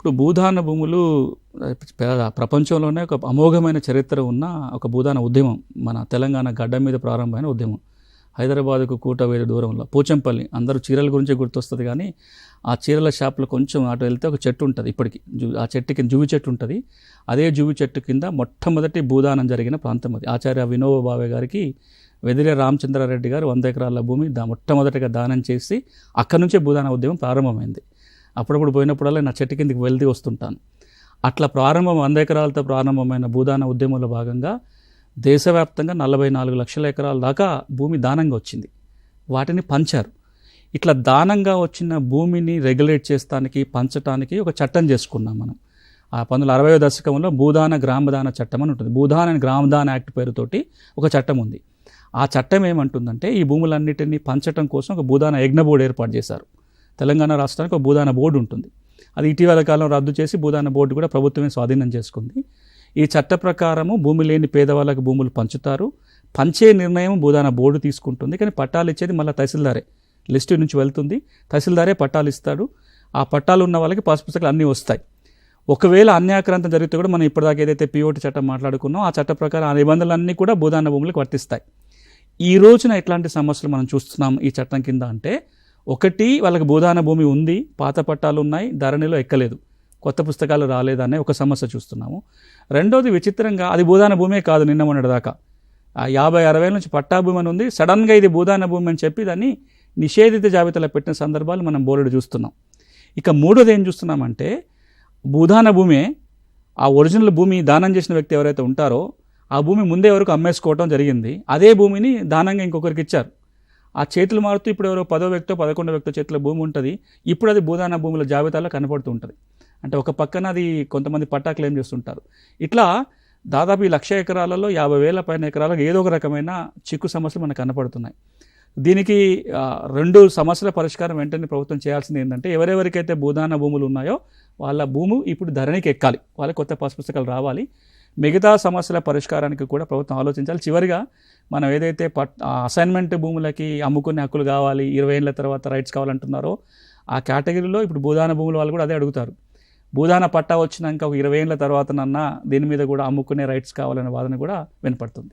ఇప్పుడు భూదాన భూములు ప్రపంచంలోనే ఒక అమోఘమైన చరిత్ర ఉన్న ఒక భూదాన ఉద్యమం మన తెలంగాణ గడ్డ మీద ప్రారంభమైన ఉద్యమం. హైదరాబాద్కు కూట దూరంలో పోచంపల్లి అందరూ చీరల గురించి గుర్తొస్తుంది కానీ ఆ చీరల షాప్లో కొంచెం అటు వెళ్తే ఒక చెట్టు ఉంటుంది ఇప్పటికి ఆ చెట్టు కింద జువి చెట్టు ఉంటుంది. అదే జువి చెట్టు కింద మొట్టమొదటి భూదానం జరిగిన ప్రాంతం అది. ఆచార్య వినోబ భావే గారికి వెదిరే రామచంద్రారెడ్డి గారు వంద ఎకరాల భూమి దా మొట్టమొదటిగా దానం చేసి అక్కడి నుంచే భూదాన ఉద్యమం ప్రారంభమైంది. అప్పుడప్పుడు పోయినప్పుడల్లా నా చెట్టు కిందకి వెళ్తి వస్తుంటాను. అట్లా ప్రారంభం వంద ఎకరాలతో ప్రారంభమైన భూదాన ఉద్యమంలో భాగంగా దేశవ్యాప్తంగా నలభై నాలుగు లక్షల ఎకరాల దాకా భూమి దానంగా వచ్చింది. వాటిని పంచారు. ఇట్లా దానంగా వచ్చిన భూమిని రెగ్యులేట్ చేస్తానికి పంచటానికి ఒక చట్టం చేసుకున్నాం మనం. ఆ పంతొమ్మిది అరవై దశకంలో భూదాన గ్రామదాన చట్టం అని ఉంటుంది. భూదాన అండ్ గ్రామదాన యాక్ట్ పేరుతోటి ఒక చట్టం ఉంది. ఆ చట్టం ఏమంటుందంటే ఈ భూములన్నిటినీ పంచటం కోసం ఒక భూదాన యజ్ఞ బోర్డు ఏర్పాటు చేశారు. తెలంగాణ రాష్ట్రానికి ఒక భూదాన బోర్డు ఉంటుంది. అది ఇటీవల కాలం రద్దు చేసి భూదాన బోర్డు కూడా ప్రభుత్వమే స్వాధీనం చేసుకుంది. ఈ చట్ట ప్రకారము భూమి లేని పేదవాళ్ళకు భూములు పంచుతారు. పంచే నిర్ణయం భూదాన బోర్డు తీసుకుంటుంది. కానీ పట్టాలు ఇచ్చేది మళ్ళీ తహసీల్దారే. లిస్టు నుంచి వెళ్తుంది. తహసీల్దారే పట్టాలు ఇస్తాడు. ఆ పట్టాలు ఉన్న వాళ్ళకి పాస్ పుస్తకాలు అన్నీ వస్తాయి. ఒకవేళ అన్యాక్రాంతం జరిగితే కూడా మనం ఇప్పటిదాకా ఏదైతే పిఓటి చట్టం మాట్లాడుకున్నాం ఆ చట్ట ప్రకారం ఆ నిబంధనలన్నీ కూడా భూదాన భూములకు వర్తిస్తాయి. ఈ రోజున ఎట్లాంటి సమస్యలు మనం చూస్తున్నాం ఈ చట్టం కింద అంటే ఒకటి వాళ్ళకి భూదాన భూమి ఉంది పాత పట్టాలు ఉన్నాయి ధరణిలో ఎక్కలేదు. కొత్త పుస్తకాలు రాలేదనే ఒక సమస్య చూస్తున్నాము. రెండోది విచిత్రంగా అది భూదాన భూమే కాదు నిన్న మొన్నటిదాకా ఆ యాభై అరవై నుంచి పట్టా భూమి అని ఉంది. సడన్గా ఇది భూదాన భూమి అని చెప్పి దాన్ని నిషేధిత జాబితాలో పెట్టిన సందర్భాలు మనం బోలెడు చూస్తున్నాం. ఇక మూడోది ఏం చూస్తున్నామంటే భూదాన భూమే ఆ ఒరిజినల్ భూమి దానం చేసిన వ్యక్తి ఎవరైతే ఉంటారో ఆ భూమి ముందే వరకు అమ్మేసుకోవడం జరిగింది. అదే భూమిని దానంగా ఇంకొకరికి ఇచ్చారు. ఆ చేతులు మారుతూ ఇప్పుడు ఎవరో పదో వ్యక్తో పదకొండో వ్యక్తో చేతిలో భూమి ఉంటుంది. ఇప్పుడు అది భూదాన భూముల జాబితాలో కనపడుతూ ఉంటుంది. అంటే ఒక పక్కన అది కొంతమంది పట్టా క్లెయిమ్ చేస్తుంటారు. ఇట్లా దాదాపు ఈ లక్ష ఎకరాలలో యాభై వేల పైన ఎకరాలకు ఏదో ఒక రకమైన చిక్కు సమస్యలు మనకు కనపడుతున్నాయి. దీనికి రెండు సమస్యల పరిష్కారం వెంటనే ప్రభుత్వం చేయాల్సింది ఏంటంటే ఎవరెవరికైతే భూదాన భూములు ఉన్నాయో వాళ్ళ భూము ఇప్పుడు ధరణికి ఎక్కాలి. వాళ్ళ కొత్త పాస్ పుస్తకాలు రావాలి. మిగతా సమస్యల పరిష్కారానికి కూడా ప్రభుత్వం ఆలోచించాలి. చివరిగా మనం ఏదైతే పట్ అసైన్మెంట్ భూములకి అమ్ముకునే హక్కులు కావాలి ఇరవై ఏళ్ళ తర్వాత రైట్స్ కావాలంటున్నారో ఆ కేటగిరీలో ఇప్పుడు భూదాన భూముల వాళ్ళు కూడా అదే అడుగుతారు. భూదాన పట్టా వచ్చినాక ఒక ఇరవై ఏళ్ళ తర్వాతనన్నా దీని మీద కూడా అమ్ముకునే రైట్స్ కావాలనే వాదన కూడా వినపడుతుంది.